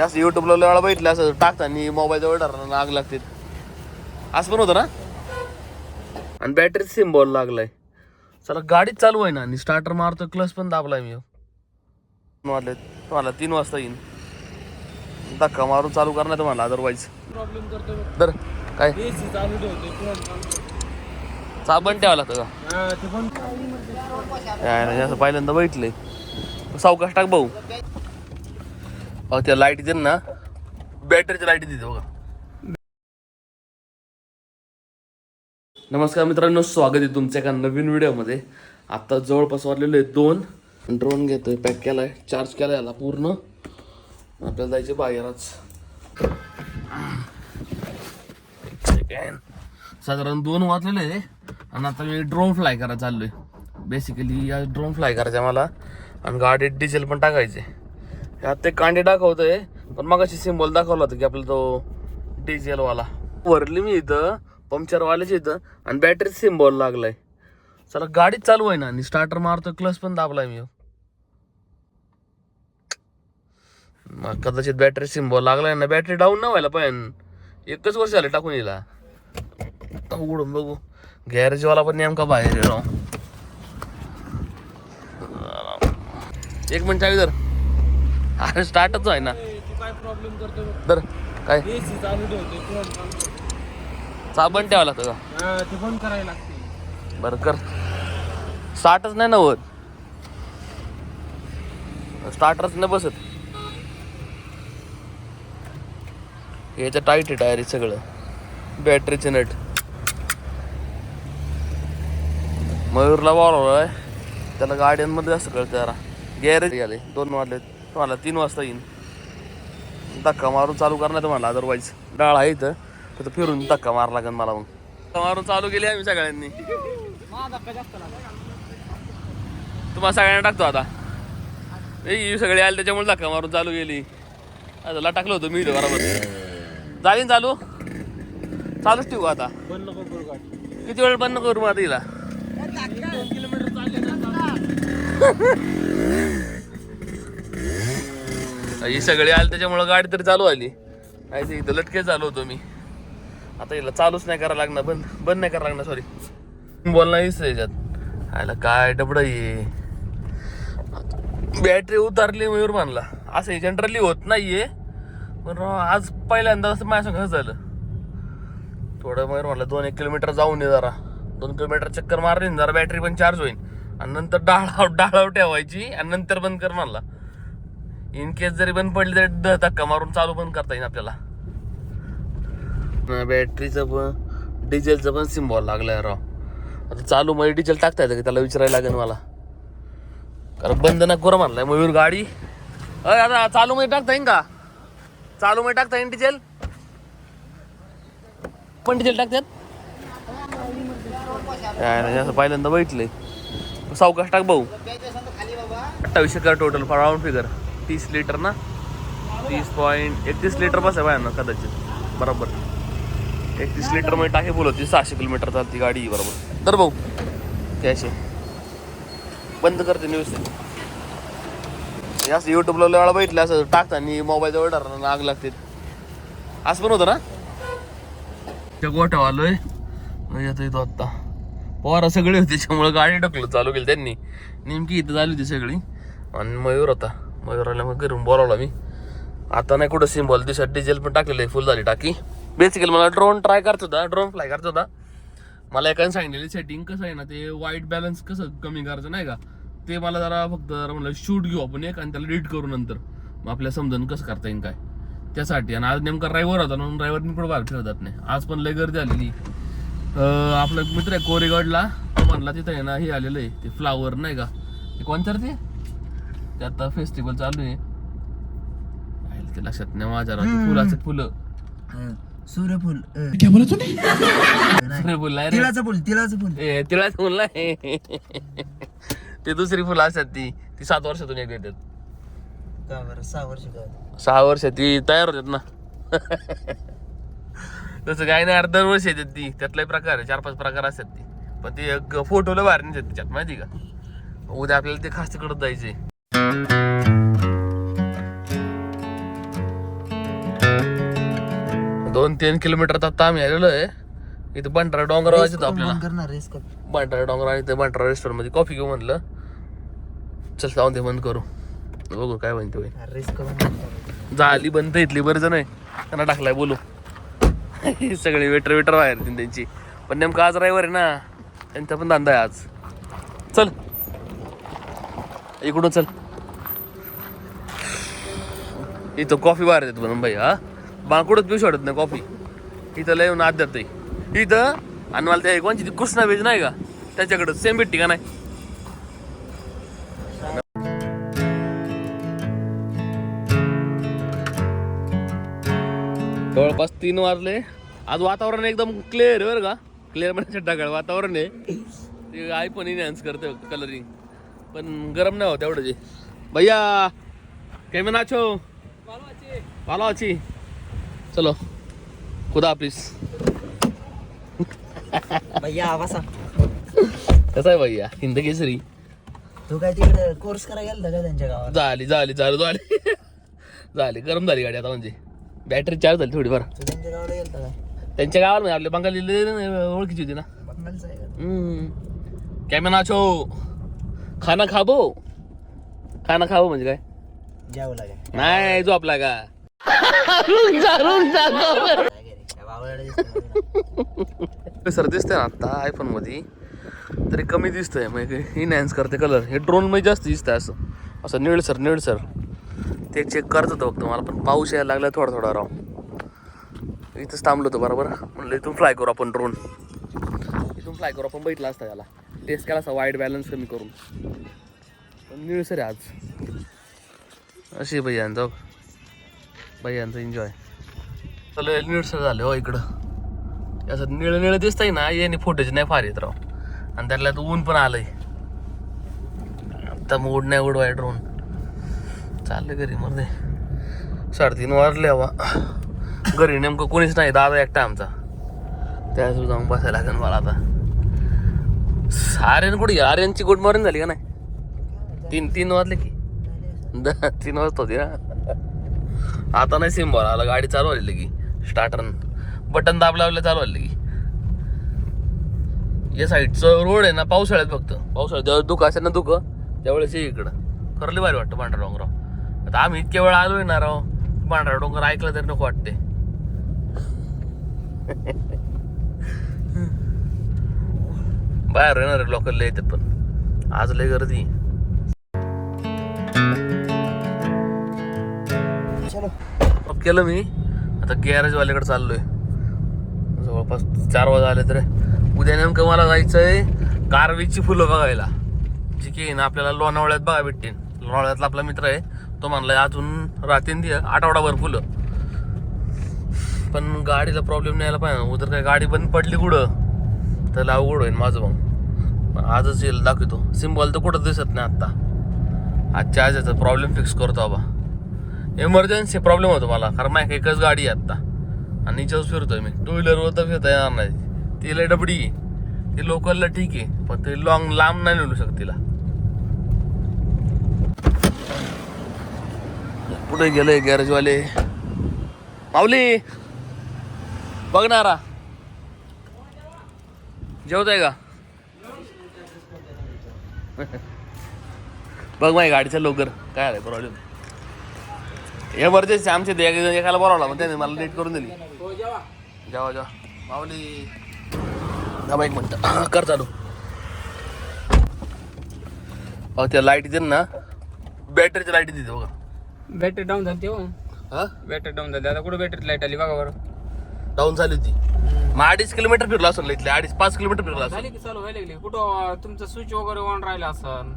असं युट्यूबला वेळा बघितलं असं टाकताना मोबाईल जवळ धरताना आग लागते असं पण होतं ना? आणि बॅटरी सिम्बॉल लागलाय. चला गाडीच चालू आहे ना. आणि स्टार्टर मारतो क्लच पण दाबलाय मी. वाटले तुम्हाला तीन वाजता येईन. धक्का मारून चालू करणार तुम्हाला अदरवाईज तर काय? साबण ठेवा लागतं का? पहिल्यांदा बघितलंय. सावकाश टाक भाऊ. अहो त्या लाइट देत ना बॅटरीच्या लाइट देते बघा. नमस्कार मित्रांनो स्वागत आहे तुमच्या एका नवीन व्हिडिओमध्ये. आता जवळपास वाजलेलो आहे दोन. ड्रोन घेतोय पॅक केलाय चार्ज केला याला पूर्ण. आपल्याला जायचे बाहेरच. साधारण दोन वाजलेले आहे. आणि आता मी ड्रोन फ्लाय करायला चाललोय. बेसिकली या ड्रोन फ्लाय करायचा मला. आणि गाडीत डिझेल पण टाकायचे ह्यात ते कांडे दाखवतोय पण मग अशी सिम्बॉल दाखवला होता की आपला तो डिझेलवाला वरली मी इथं पंक्चरवाल्याच्या इथं आणि बॅटरी सिम्बॉल लागलाय. चला गाडीच चालू आहे ना आणि स्टार्टर मारतो क्लच पण दाबलाय मी. मग कदाचित बॅटरी सिम्बॉल लागलाय ना बॅटरी डाऊन न व्हायला पण एकच वर्ष झालं टाकून येईल आता उघडून बघू. गॅरेजवाला पण नेमका बाहेर आहे एक मिनिट चावी जर अरे स्टार्टच आहे ना. काय प्रॉब्लेम करतो तर काय? एसी चालू ठेवते fan चालू साबण ठेवा लागतं का? ते पण करायला लागते. बरं कर. स्टार्टच नाही ना होत. स्टार्टरच नाही बसत. याचं टाईट आहे टायर सगळं. बॅटरीचे नट मयूरला बोलावलाय. त्याला गाड्यांमध्ये जास्त कळतं जरा. गॅरेज गेले दोन वाजले तुम्हाला तीन वाजता येईन. धक्का मारून चालू करणार तुम्हाला अदरवाईज डाळ आहे इथं तर फिरून धक्का मारा लागेल मला मग. धक्का मारून चालू केली आम्ही सगळ्यांनी. तुम्हाला सगळ्यांना टाकतो आता. ए सगळे आले त्याच्यामुळे धक्का मारून चालू गेली आता टाकलं होतं मी बरोबर. जाईन चालू. चालूच ठेवू आता. किती वेळ बंद करू मग तिला किलोमीटर ही सगळी आली त्याच्यामुळे गाडी तरी चालू आली. नाही इथं लटके चालू होतो मी. आता हिला चालूच नाही करायला लागणार बंद बंद नाही करायला लागणार सॉरी बोलणार याच्यात. आयला काय डबडं ये बॅटरी उतारली मयूर मानला असं जनरली होत नाहीये पण आज पहिल्यांदा असं माझ्या संघ झालं. थोडं मयूर म्हणलं दोन एक किलोमीटर जाऊन ये जरा. दोन किलोमीटर चक्कर मारली जरा बॅटरी पण चार्ज होईल आणि नंतर डाळ डाळ ठेवायची आणि नंतर बंद कर म्हणला. इन केस जरी बंद पडली तरी द धक्का मारून चालू पण करता येईल आपल्याला. बॅटरीचं पण डिझेलचं पण सिम्बॉल लागलाय राव. आता चालू मध्ये डिझेल टाकता येतं की? त्याला विचारायला लागेल मला. कारण बंद ना करू म्हणलाय मयूर गाडी. अरे आता चालू मध्ये टाकता येईन का? चालू मध्ये टाकता येईन डिझेल पण डिझेल टाकतात काय नाही असं पहिल्यांदा बघितलंय. सावकाश टाक भाऊ. अठ्ठावीसशे कर टोटल राऊंड फिगर तीस लिटर ना? तीस पॉईंट एकतीस लिटर बस आहे ना कदाचित. बरोबर. एकतीस लिटरमध्ये टाके बोलवते सहाशे किलोमीटर चालती गाडी बरोबर. तर भाऊ. त्याशी बंद करते न्यूज. हे असं युट्यूबला वेळा बघितलं असं टाकताना मोबाईल जवळ धरताना आग लागते. असं पण होतं ना? त्या गोठा आलोय. येतो येतो आत्ता. पोरा सगळे होते त्याच्यामुळे गाडी ढकलत चालू केली त्यांनी. नेमकी इथं झाली होती सगळी. आणि मयूर होता. मयूर मग घरून बोलावला मी. आता नाही कुठं सिम्बॉल दिसत डिझेल पण टाकलेलं आहे फुल झाली टाकी. बेसिकली मला ड्रोन ट्राय करत होता ड्रोन फ्लाय करत होता. मला एकाने सांगितलेली सेटिंग कसं आहे ना ते वाईट बॅलन्स कसं कमी करायचं नाही का? ते मला जरा फक्त जरा म्हणलं शूट घेऊ आपण एक आणि त्याला एडिट करू नंतर. मग आपल्या समजून कसं करता येईल काय? त्यासाठी. आणि आज नेमका ड्रायव्हर होता म्हणून ड्रायव्हरनी पण बाहेर ठेवतात नाही. आज पण लय गर्दी आलेली. आपला एक मित्र आहे कोरेगडला. म्हणला तिथं आहे ना हे आलेलं आहे ते फ्लावर नाही का? ते कोणतं ते? ते आता फेस्टिवल चालू आहे. ते लक्षात नाही माझ्या राव. ते फुलाचे फुलं. सूर्यफूल अ, सूर्यफूल नाही? रे. तिळाचं फुल तिळाचं फुल. ए, तिळाचं फुल नाही. ते दुसरी फुलं असतात ती. ती सात वर्षातून एक येतात का बरं? सहा वर्ष का? सहा वर्ष ती तयार होतात ना. तसं काही नाही अर्धा वर्ष येतात ती. त्यातलाही प्रकार आहे चार पाच प्रकार असतात ती. पण ती फोटोला बाहेर नाही त्याच्यात माहिती का? उद्या आपल्याला ते खास तिकडं जायचंय. दोन तीन किलोमीटर आता आम्ही आलेलो आहे. इथं बंटारा डोंगर वाजत आपल्याला. बंटारा डोंगर आणि ते बंटारा रेस्टॉरंटमध्ये कॉफी घेऊ म्हणलं. चल जाऊन ते बंद करू. बघू काय म्हणते झाली बंद इथली बरं जण आहे. त्यांना टाकलाय बोलू. सगळे वेटर वेटर बाहेर त्यांची. पण नेमकं आज रविवार आहे ना. त्यांचा पण धंदा आहे आज. चल. इकडून चल. इथं कॉफी बाहेर देत म्हणून भाई हा? बांकुडच पिऊ शकत नाही कॉफी इथं लय येऊन आत इथं आणि मला ते कोणची ती कृष्णा वेज नाही का? त्याच्याकडं सेम भेटती का नाही? जवळपास तीन वाजले. आज वातावरण एकदम क्लिअर बरं का? क्लिअर म्हणजे ढगाळ वातावरण आहे. ते आई पण इन्हान्स करते कलरिंग पण गरम नाही होत एवढं जे. भैया केमे नाचो अच्छी चलो खुदा हाफिज. भैया आवासा कसा आहे भैया? हिंद केसरी. तू काय तिकडे कोर्स करायला गेलता का त्यांच्या गावात? झाली झाली झाली झाली. झाली गरम झाली गाडी आता म्हणजे. बॅटरी चार्ज झाली थोडीफार. तू त्यांच्या गावाला गेलता काय त्यांच्या गावाला म्हणजे आपल्या बंगाली ओळखीची होती ना. बंगालचा आहे का हम्म. मैं नाचो खाना खाबो. खाना खाबो म्हणजे काय? जावं लागेल. नाही जो आपला का सर दिसतंय ना आता आयफोनमध्ये तरी कमी दिसतंय म्हणजे इनहॅन्स करते कलर हे ड्रोनमध्ये जास्त दिसतंय असं. असं निळसर निळसर ते चेक करत होतो फक्त मला पण पाऊस यायला लागला थोडा थोडा राव. इथंच थांबलो होतो बरोबर? म्हणलं इथून फ्लाय करू आपण ड्रोन इथून फ्लाय करू आपण बैठला असता याला. टेस्ट केला असता वाईट बॅलन्स कमी करून. पण निळसर आहे आज. अशी आहे जाऊ भैयांचा एन्जॉय चलो निळसर झालं हो इकडं. असं निळं निळं दिसतंय ना याने फोटोचे नाही फार येत राव. आणि त्यातल्या तर ऊन पण आलंय. आता मूड नाही उडवाय ड्रोन चाललं घरी मध्ये साडेतीन वाजले हवा. घरी नेमकं कोणीच नाही दादा एकटा आमचा. त्याच जाऊन बसायला लागेल मला आता. आर्यन कुठे आर्यनची गुड मॉर्निंग झाली का नाही? तीन तीन वाजले की. तीन वाजता होती ना? आता नाही सिम्बॉल आला गाडी चालू आली की स्टार्टर बटन दाबल्यावर चालू आली की. या साईडचं रोड आहे ना पावसाळ्यात फक्त. पावसाळ्यात जेव्हा दुःख असेल ना दुःख त्यावेळेस ये इकडं. खरली भारी वाटतं पांढरा डोंगराव. आता आम्ही इतक्या वेळा आलो ना राव पांढरा डोंगर ऐकलं तरी नको वाटते बाहेर येणार लोकल लय येतात पण. आज लय गर्दी केलं मी. आता गॅरेज वाल्याकडे चाललोय. जवळपास चार वाजता आले तर. उद्या नेमकं मला जायचंय कारवीची फुलं बघायला. जी की ना आपल्याला लोणावळ्यात बघा भेटतील. लोणावळ्यातला आपला मित्र आहे. तो म्हणलाय अजून राहतील ती. आठवडाभर फुलं. पण गाडीला प्रॉब्लेम नाही यायला पाहिजे उद्या काय गाडी बंद पडली कुठं? तर अवघड होईल माझं मग आजच येईल दाखवतो. सिम्बॉल तर कुठं दिसत नाही आत्ता आजच्या आज याचा प्रॉब्लेम फिक्स करतो बाबा. इमर्जन्सी प्रॉब्लेम होतो मला कारण माझ्या एकच गाडी आहे आत्ता. आणि हिच्यावर फिरतोय मी. टू व्हीलरवर तर फिरता येणार नाही. तिला डबडी आहे. ती लोकलला ठीक आहे पण ते लॉंग लांब नाही नेऊ शकत तिला. पुढे गेलोय गॅरेजवाले माऊली! बघणारा जेवताय का? बघ माझ्या गाडीचा लवकर. काय आलं प्रॉब्लेम? एमर्जन्सी आमच्या ते एक- एकाला बोलावला मग त्याने मला लेट करून दिली. जेवा जेवा. माऊली. थांबा एक मिनिट. कर चालू. अहो त्या लाइट दे ना बॅटरीच्या लाइट देते बघा. बॅटरी डाऊन झाली हो हा? बॅटरी डाऊन झाली. आता कुठे बॅटरी लाइट आली बघा बरं. डाऊन झाली होती. मग अडीच किलोमीटर फिरलो असेल इथले अडीच पाच किलोमीटर फिरलो असेल. झाली की चालू व्हायला लागली. कुठं तुमचं स्विच वगैरे ऑन राहिला असन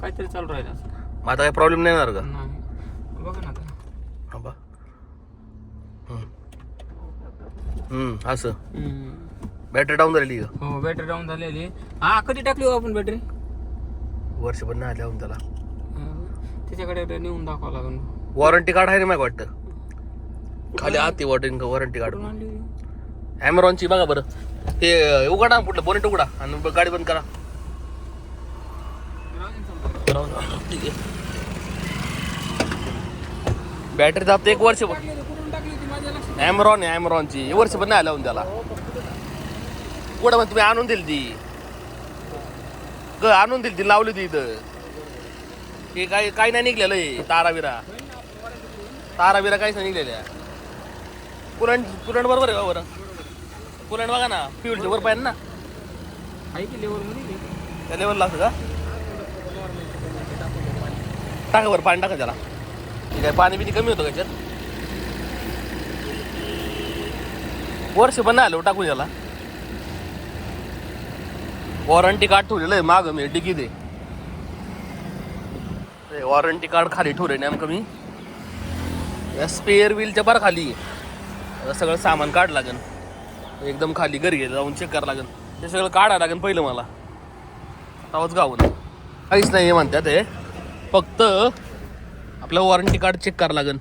काहीतरी चालू राहिलं असं मग आता काही प्रॉब्लेम नाही येणार का? नाही. बघा ना आता. हम्म. असं. हम्म. बॅटरी डाऊन झालेली का? हो बॅटरी डाऊन झालेली. हा कधी टाकली हो आपण बॅटरी वर्ष पण नाही आल्या त्याला. त्याच्याकडे नेऊन दाखवावं लागेल. वॉरंटी कार्ड आहे ना मला वाटतं? खाली आत ती वॉरंटी वॉरंटी कार्ड कुठून आणली? ॲमेरॉनची बघा बरं. ते उघडा कुठलं? बोनेट उघडा आणि ब- गाडी बंद करा. ठीक आहे. बॅटरी जात एक वर्ष ॲमरॉन आहे ॲमरॉनची वर्ष पण नाही आलं होऊन त्याला. कुठं मग तुम्ही आणून दिली ती? ग आणून दिली ती लावली होती इथं. हे काय काही नाही निघलेलं आहे ताराविरा. ताराविरा काहीच नाही निघलेल्या. कुलंट कुलंट बरोबर आहे का बरं? कुलंट बघा ना फ्युलच्या वर पाहिजे ना. त्या लेवल लागतं का? टाका बरं पाणी टाका त्याला ठीक आहे पाणी बिणी कमी होतं त्याच्यात वर्ष पण नाही आलो हो टाकू टाकून याला. वॉरंटी कार्ड ठेवलेलं आहे माग मी डिगी दे. वॉरंटी कार्ड खाली ठेवले नेमकं मी. या स्पेअर व्हीलच्या बार खाली. सगळं सामान काढ लागन. एकदम खाली घरी गेलं जाऊन चेक करावं लागेल ते सगळं काढावं लागेल पहिलं मला. आवाज गावून. काहीच नाही आहे म्हणतात हे. फक्त आपलं वॉरंटी कार्ड चेक करावं लागेल.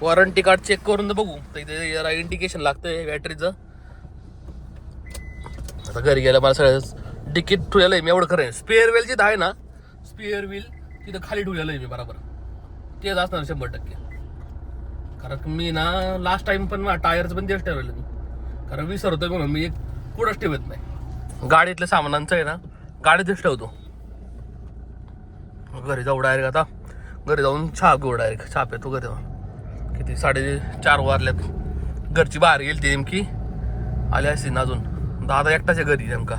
वॉरंटी कार्ड चेक करून तर बघू. तर इथे जरा इंडिकेशन लागतंय बॅटरीचं आता घरी गेलं मला सगळं डिकीट ठेवलेलं आहे मी एवढं खरं आहे. स्पेअर व्हील जिथं आहे ना स्पेअर व्हील तिथं खाली ठेवलेलं आहे मी बरोबर. तेच असणार शंभर टक्के. कारण मी ना लास्ट टाइम पण टायरचं पण तेच ठेवलेलं मी. कारण विसरतोय म्हणून मी एक कुठंच ठेवत नाही. गाडीतल्या सामानांचं आहे ना गाडीतच ठेवतो. घरी जाऊ डायरेक्ट आता. घरी जाऊन चहा घेऊ डायरेक्ट चहा पितो घरी जाऊन. किती? साडे चार वाजल्यात. घरची बाहेर गेली ती नेमकी. आली असती ना अजून. दादा एकटाच्या घरी नेमका.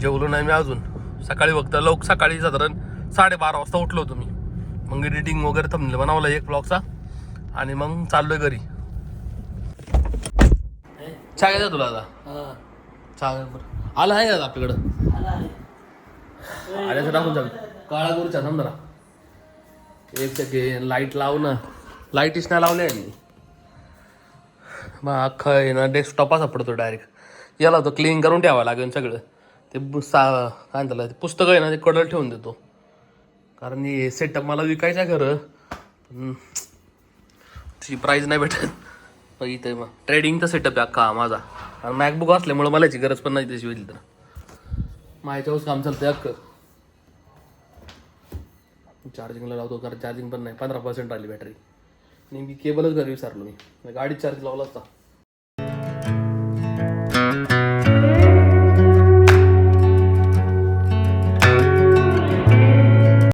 जेवलो नाही मी अजून. सकाळी फक्त लोक सकाळी साधारण साडेबारा वाजता उठलो होतो मी. मग एडिटिंग वगैरे थांबलं बनवलं एक ब्लॉगचा आणि मग चाललोय घरी. चहा घ्यायचा तुला आता चहा आला आहे का आपल्याकडं? आल्याचं टाकून जाऊ काळा गुरुचा थांब जरा एक सेकंड लाइट लाव ना. लाईटीच नाही लावले यांनी मग अख्खं आहे ना डेस्कटॉपा सापडतो डायरेक्ट याला तो क्लीन करून ठेवावं लागेल सगळं. ते बु- सा काय म्हणतात ते पुस्तकं आहे ना ते कडल ठेवून देतो. कारण हे सेटअप मला विकायचं आहे खरं. पण त्याची प्राईज नाही भेटत. मग इथे मग ट्रेडिंगचा सेटअप आहे अख्खा माझा. आणि मॅकबुक असल्यामुळे मला याची गरज पण नाही त्याची होईल तर. माझ्याच्यावरच काम चालतं अख्खं. चार्जिंगला लावतो कारण चार्जिंग पण नाही. पंधरा पर्सेंट आली बॅटरी नेमकी केबलच घरी विसरलो मी. गाडीत चार्ज लावला असता